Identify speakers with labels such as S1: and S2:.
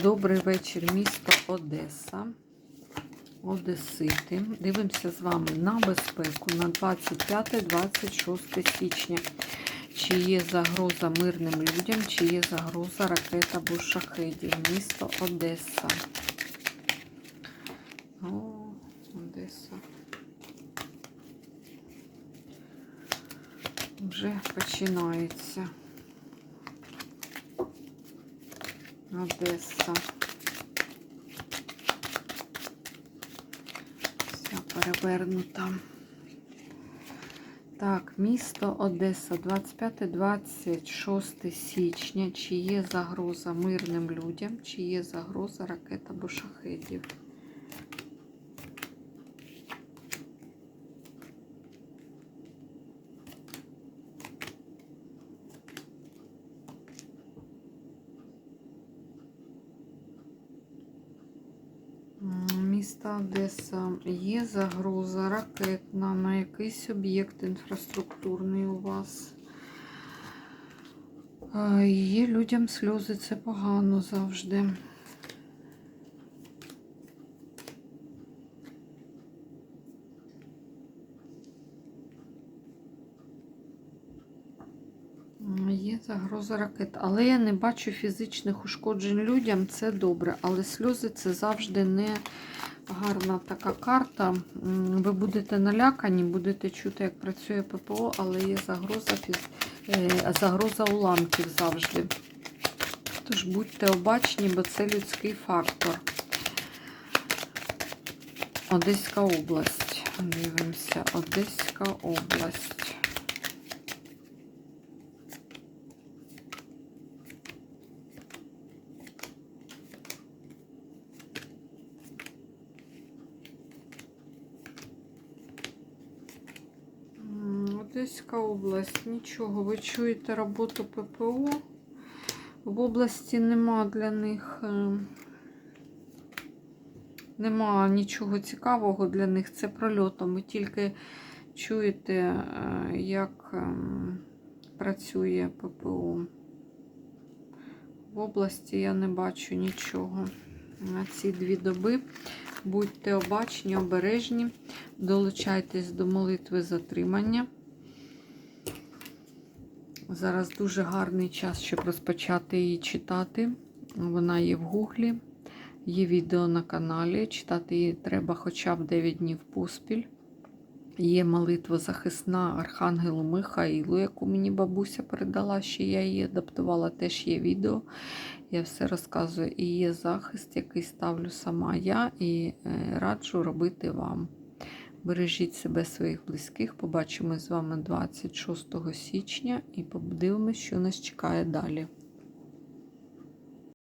S1: Добрий вечір, місто Одеса. Одесити. Дивимося з вами на безпеку на 25-26 січня. Чи є загроза мирним людям, чи є загроза ракет або шахедів. Місто Одеса. О, Одеса. Вже починається. Одеса. Вся перевернута. Так, місто Одеса, 25-26 січня. Чи є загроза мирним людям, чи є загроза ракет або шахедів? Міста Одеса. Є загроза ракетна на якийсь об'єкт інфраструктурний у вас. Е, Є людям сльози, це погано завжди. Є загроза ракет, але я не бачу фізичних ушкоджень людям, це добре. Але сльози це завжди не гарна така карта. Ви будете налякані, будете чути, як працює ППО, але є загроза, е, загроза уламків завжди. Тож будьте обачні, бо це людський фактор. Одеська область. Дивимося, Одеська область. Одеська область, нічого. Ви чуєте роботу ППО. В області нема для них. е, Нема нічого цікавого для них. Це прольотом. Ви тільки чуєте, е, як ем, працює ППО. В області я не бачу нічого. На ці дві доби будьте обачні, обережні, долучайтесь до молитви затримання. Зараз дуже гарний час, щоб розпочати її читати. Вона є в гуглі, є відео на каналі. Читати її треба хоча б 9 днів поспіль. Є молитва захисна Архангелу Михаїлу, яку мені бабуся передала, ще я її адаптувала, теж є відео. Я все розказую. І є захист, який ставлю сама я, і е, раджу робити вам. Бережіть себе, своїх близьких. Побачимось з вами 26 січня і подивимось, що нас чекає далі.